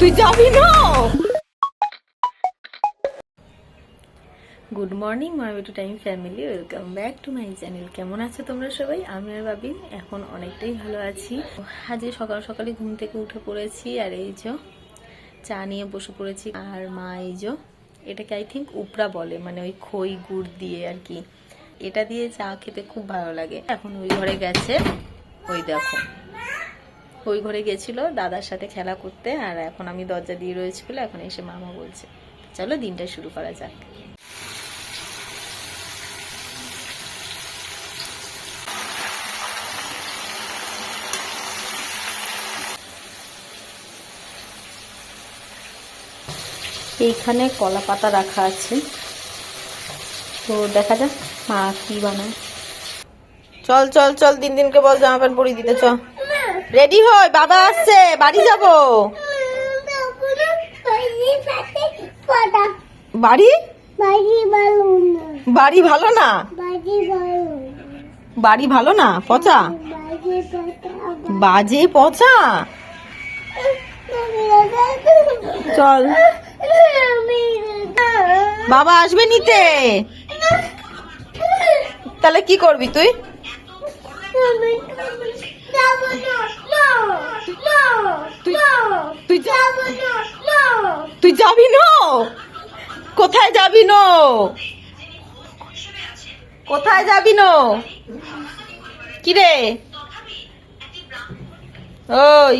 তুই যাবি না? গুড মর্নিং মারবে two time family welcome back to my channel কেমন আছো তোমরা সবাই? আমি আর ভাবি এখন অনেকটাই ভালো আছি। আজকে সকাল সকালে ঘুম থেকে উঠে পড়েছি আর এই যে চা নিয়ে বসে পড়েছি আর মা এই যে এটাকে আই থিঙ্ক উপরা বলে মানে ওই খই গুড় দিয়ে আর কি। এটা দিয়ে চা খেতে খুব ভালো লাগে। এখন ওই ঘরে গেছে। ওই দেখো। ওই ঘরে গেছিল দাদার সাথে খেলা করতে, আর এখন আমি দরজা দিয়ে রয়েছি বলে এখন এসে মামা বলছে, চলো দিনটা শুরু করা যাক। এইখানে কলা পাতা রাখা আছে। তো দেখা যাক মা কি বানায়। চল চল চল, দিন দিনকে বল জামা প্যান্ট পরিয়ে দিতে চ রেডি হই, বাবা আসছে, বাড়ি যাব। বাড়ি? বাড়ি ভালো না? বাড়ি ভালো না? পচা? বাজে পচা? চল। বাবা আসবে নিতে। তাহলে কি করবি তুই? তুই তুই যাবি না? কোথায় যাবি নো? কোথায় যাবি নো? কিরে? ওই।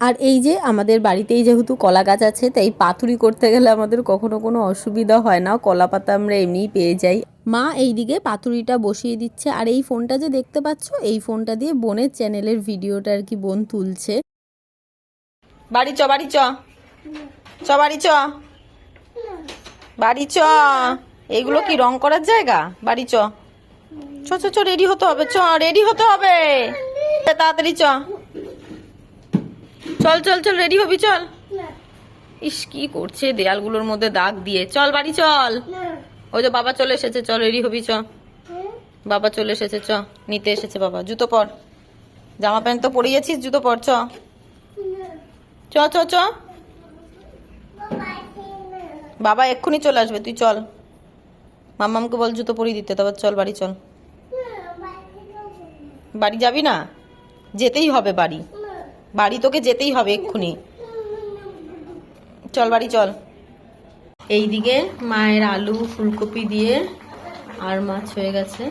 আর এই যে আমাদের বাড়িতেই যেহেতু কলা গাছ আছে তাই পাতুরি করতে গেলে আমাদের কখনো কোনো অসুবিধা হয় না। কলা পাতা আমরা এমনিই পেয়ে যাই। মা এইদিকে পাতুরিটা বসিয়ে দিচ্ছে। আর এই ফোনটা যে দেখতে পাচ্ছ এই ফোনটা দিয়ে বোনের চ্যানেলের ভিডিওটা আর কি বোন তুলছে। বাড়ি চ বাড়ি চ। চ, বাড়ি চ। বাড়ি চ। এইগুলো কি রং করার জায়গা? বাড়ি চ। চ চ চ, রেডি হতে হবে, চ, রেডি হতে হবে। তাড়াতাড়ি চ। চল চল চল, রেডি হবি, চল। ইস, কি করছে দেয়ালগুলোর মধ্যে দাগ দিয়ে। চল, বাড়ি চল। ওই যে বাবা চলে এসেছে চল রেডি হবি, চ। বাবা চলে এসেছে, চ। নিতে এসেছে বাবা, জুতো পর। জামা প্যান্ট তো পরিয়েছিস, জুতো পর, চ। চ চ চ। বাবা এক্ষুনি চলে আসবে, তুই চল। মাম্মামকে বল জুতো পরিয়ে দিতে, তারপর চল, বাড়ি চল। বাড়ি যাবি না? যেতেই হবে বাড়ি। বাড়ি তোকে যেতেই হবে এক্ষুনি। চল, বাড়ি চল। এইদিকে মায়ের আলু, ফুলকপি দিয়ে আর মাছ হয়ে গেছে।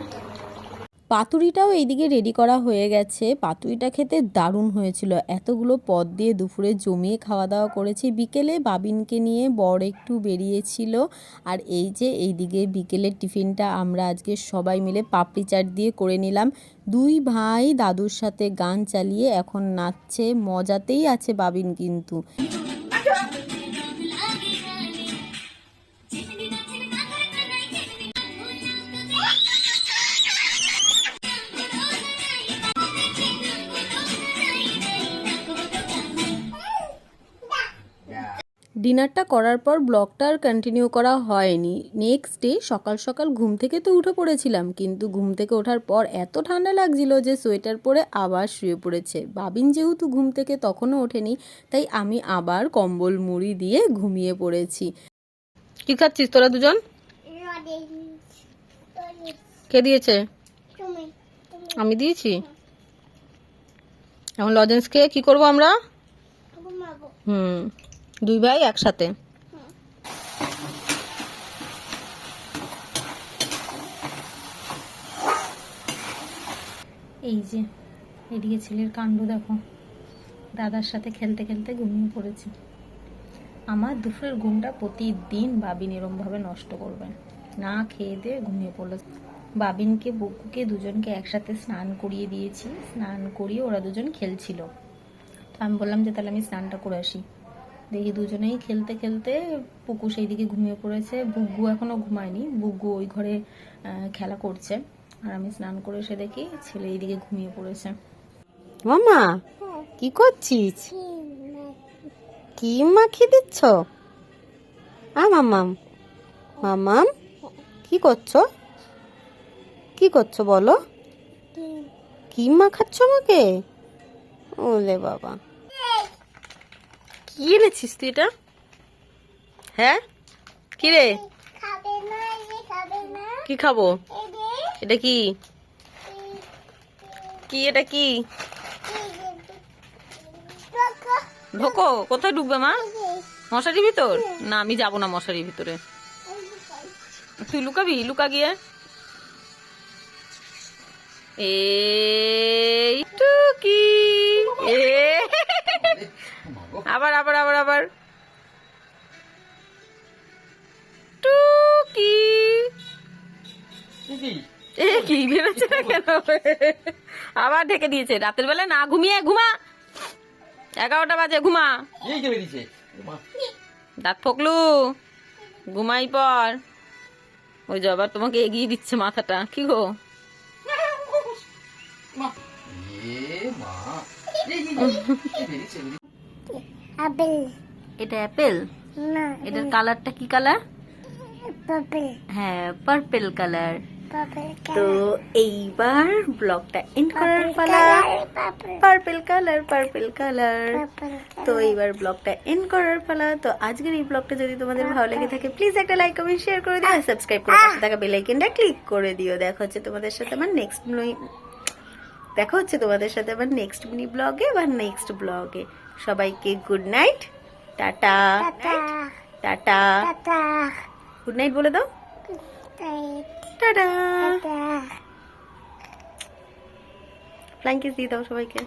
পাতুরিটাও এইদিকে রেডি করা হয়ে গেছে। পাতুরিটা খেতে দারুণ হয়েছিল। এতগুলো পদ দিয়ে দুপুরে জমিয়ে খাওয়া দাওয়া করেছি। বিকেলে বাবিনকে নিয়ে বড় একটু বেরিয়েছিল। আর এই যে এইদিকে বিকেলের টিফিনটা আমরা আজকে সবাই মিলে পাপড়ি চাট দিয়ে করে নিলাম। দুই ভাই দাদুর সাথে গান চালিয়ে এখন নাচছে। মজাতেই আছে বাবিন কিন্তু। ডিনারটা করার পর ব্লগটা আর কন্টিনিউ করা হয়নি। নেক্সট ডে সকাল সকাল ঘুম থেকে তো উঠে পড়েছিলাম কিন্তু ঘুম থেকে ওঠার পর এত ঠান্ডা লাগছিল যে সোয়েটার পরে আবার শুয়ে পড়েছে। বাবিন যেহেতু ঘুম থেকে তখনও ওঠেনি তাই আমি আবার কম্বল মুড়ি দিয়ে ঘুমিয়ে পড়েছি। কি খাচ্ছিস তোরা দুজন? কে দিয়েছে? আমি দিয়েছি? এখন লজেন্স খেয়ে কি করব আমরা? হুম। দুই ভাই একসাথে। এই যে, এদিকে ছেলের কাণ্ড দেখো। দাদার সাথে খেলতে খেলতে ঘুমিয়ে পড়েছি। আমার দুপুরের ঘুমটা প্রতিদিন বাবিন এরমভাবে নষ্ট করবে। না খেয়ে দিয়ে ঘুমিয়ে পড়ল। বাবিনকে বুকুকে দুজনকে একসাথে স্নান করিয়ে দিয়েছি। স্নান করিয়ে ওরা দুজন খেলছিল। তো আমি বললাম যে তাহলে আমি স্নানটা করে আসি। দেখি দুজনেই খেলতে খেলতে পুকু সেই দিকে ঘুমিয়ে পড়েছে। বুগ্গু এখনও ঘুমায়নি। বুগ্গু ওই ঘরে খেলা করছে। আর আমি স্নান করে এসে দেখি ছেলে এইদিকে ঘুমিয়ে পড়েছে। মামা কি করছিস? কি মাখিয়ে দিচ্ছ? আ মামাম। মামাম কি করছ? কি করছ বলো? কি মাখাচ্ছ আমাকে? ওলে বাবা। কি এনেছিস তুই এটা? হ্যাঁ? কি রে কি খাব? এটা কি? কি এটা কি? ঢোকো, কোথায় ঢুকবে মা? মশারির ভিতর? না, আমি যাব না মশারির ভিতরে। তুই লুকাবি? লুকা গিয়ে। এই টুকি, এ আবার আবার আবার আবার টুকি এ কি ভেবেছে কেন আবার ঢেকে দিয়েছে রাতের বেলা না ঘুমিয়ে ঘুমা এগারোটা বাজে ঘুমা দাঁত ফকলু ঘুমাই পর ওই যে আবার তোমাকে এগিয়ে দিচ্ছে মাথাটা কি গো মা। আপেল এটা অ্যাপেল না এটার কালারটা কি কালার পাপেল হ্যাঁ পার্পেল কালার তো এইবার ব্লগটা এন্ড করার পালা। পার্পেল কালার পার্পেল কালার তো এইবার ব্লগটা এন্ড করার পালা। তো আজকের এই ব্লগটা যদি তোমাদের ভালো লেগে থাকে প্লিজ একটা লাইক কমেন্ট শেয়ার করে দিও আর সাবস্ক্রাইব করে পাশে থাকা বেল আইকনটা ক্লিক করে দিও। দেখা হচ্ছে তোমাদের সাথে আমার নেক্সট দেখা হচ্ছে তোমাদের সাথে আবার নেক্সট মিনি ব্লগে বা নেক্সট ব্লগে সবাইকে good night tata. Tata. Good night বলে দাও। Tata flying kiss tata. Flying kiss দিয়ে দাও সবাইকে।